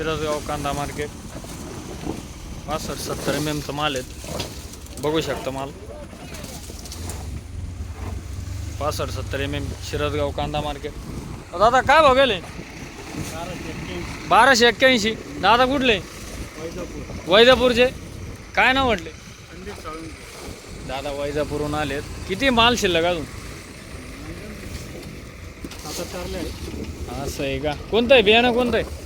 शिरसगाव कांदा मार्केट. पासष्ट सत्तर एम एमचा माल आहेत. बघू शकता माल. पासष्ट सत्तर एम एम शिरसगाव कांदा मार्केट. दादा काय भाव गेले? बाराशे एक्क्याऐंशी. दादा कुठले? वैजापूरचे. काय नाव म्हटले? दादा वैजापूरहून आलेत. किती माल शिल्लक अजून? असं आहे का? कोणतं आहे? बियाणं कोणतं आहे?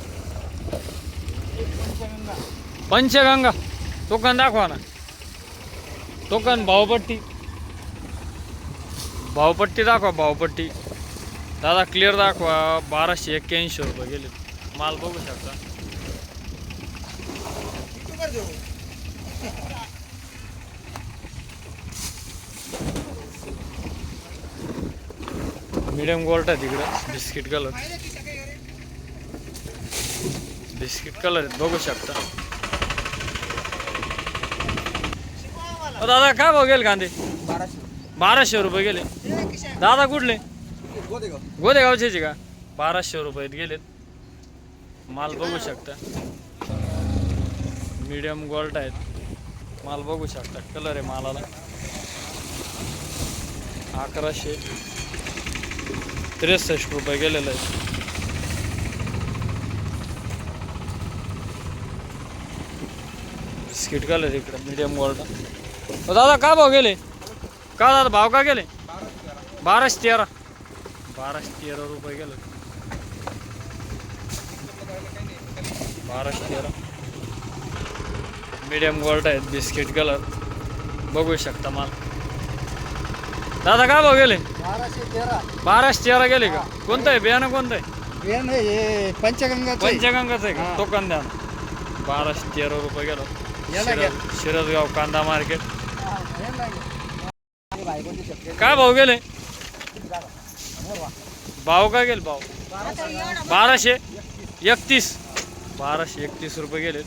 पंचगंगा. टोकन दाखवा ना. टोकन भावपट्टी. भावपट्टी दाखवा भावपट्टी. दादा क्लिअर दाखवा. बाराशे एक्क्याऐंशी रुपये गेले. माल बघू शकता. मीडियम गोल्ट आहे तिकडं. बिस्किट कलर बिस्किट कलर आहेत बघू शकता. दादा काय भाव गेले कांदे? बाराशे रुपये गेले. दादा कुठले? गोदेगावचे का? बाराशे रुपयात गेलेत. माल बघू शकता. मीडियम गोल्ट आहेत. माल बघू शकता. कलर आहे मालाला. अकराशे त्रेसष्ट रुपये गेलेलं आहे बिस्किट कलर इकडं मीडियम गोल्ड दादा काय भाव गेले? का दादा भाव का गेले? बाराशे तेरा. बाराशे तेरा रुपये गेले. बाराशे तेरा. मीडियम गोल्ड आहेत बिस्किट कलर बघू शकता माल. दादा काय भाव गेले? बाराशे तेरा. बाराशे तेरा गेले का? कोणतं आहे? बियाणं कोणतं आहे? पंचगंगा पंचगंगाचं आहे. का. तो कांदा बाराशे तेरा रुपये गेला. शिरसगाव कांदा मार्केट. काय भाव गेले? भाव काय गेले भाव? बाराशे. एकतीस. बाराशे एकतीस रुपये गेले